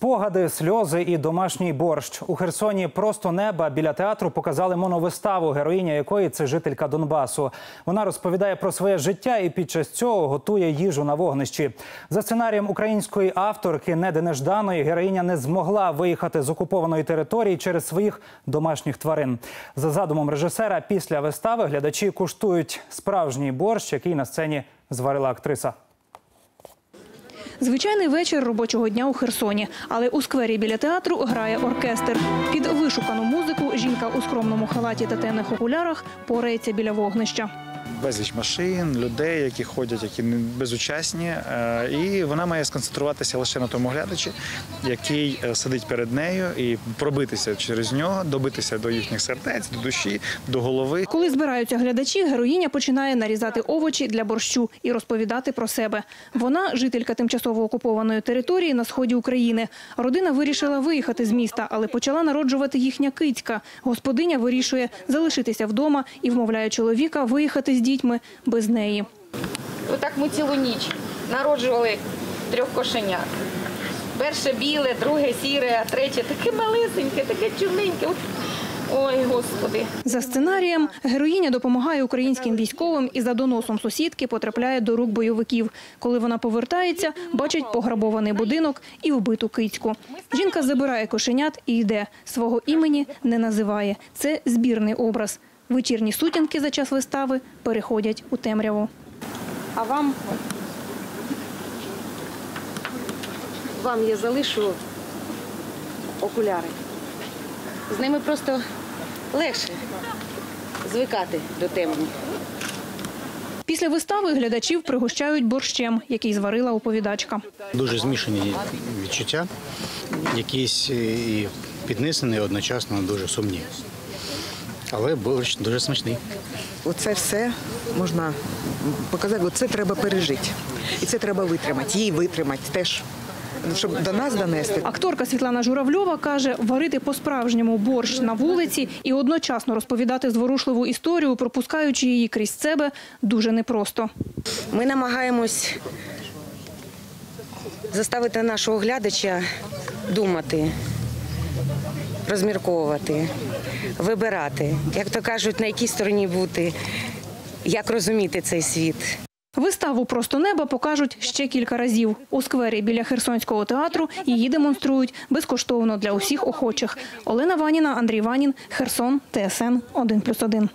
Спогади, сльози і домашній борщ у Херсоні просто неба біля театру показали моновиставу, героїня якої це жителька Донбасу. Вона розповідає про своє життя і під час цього готує їжу на вогнищі. За сценарієм української авторки Неди Нежданої героїня не змогла виїхати з окупованої території через своїх домашніх тварин. За задумом режисера, після вистави глядачі куштують справжній борщ, який на сцені зварила актриса. Звичайний вечір робочого дня у Херсоні, але у сквері біля театру грає оркестр. Під вишукану музику жінка у скромному халаті та темних окулярах порається біля вогнища. Безліч машин, людей, які ходять, які безучасні. Е, І вона має сконцентруватися лише на тому глядачі, який е, сидить перед нею, і пробитися через нього, добитися до їхніх сердець, до душі, до голови. Коли збираються глядачі, героїня починає нарізати овочі для борщу і розповідати про себе. Вона жителька тимчасово окупованої території на сході України. Родина вирішила виїхати з міста, але почала народжувати їхня кицька. Господиня вирішує залишитися вдома і вмовляє чоловіка виїхати з дітьми без неї. Отак ми цілу ніч народжували трьох кошенят. Перше біле, друге сіре, а третє таке малесеньке, таке чорненьке. От. Ой, господи. За сценарієм героїня допомагає українським військовим і за доносом сусідки потрапляє до рук бойовиків. Коли вона повертається, бачить пограбований будинок і вбиту кицьку. Жінка забирає кошенят і йде. Свого імені не називає. Це збірний образ. Вечірні сутінки за час вистави переходять у темряву. А вам? Вам я залишу окуляри. З ними просто легше звикати до темні. Після вистави глядачів пригощають борщем, який зварила оповідачка. Дуже змішані відчуття, якісь і піднесені, і одночасно дуже сумні. Але борщ дуже смачний. Оце все можна показати, це треба пережити. І це треба витримати, їй витримати теж, щоб до нас донести. Акторка Світлана Журавльова каже, варити по-справжньому борщ на вулиці і одночасно розповідати зворушливу історію, пропускаючи її крізь себе, дуже непросто. Ми намагаємось заставити нашого глядача думати, розмірковувати, вибирати, як то кажуть, на якій стороні бути, як розуміти цей світ. Виставу Просто неба покажуть ще кілька разів. У сквері біля Херсонського театру її демонструють безкоштовно для усіх охочих. Олена Ваніна, Андрій Ванін, Херсон, ТСН 1+,1.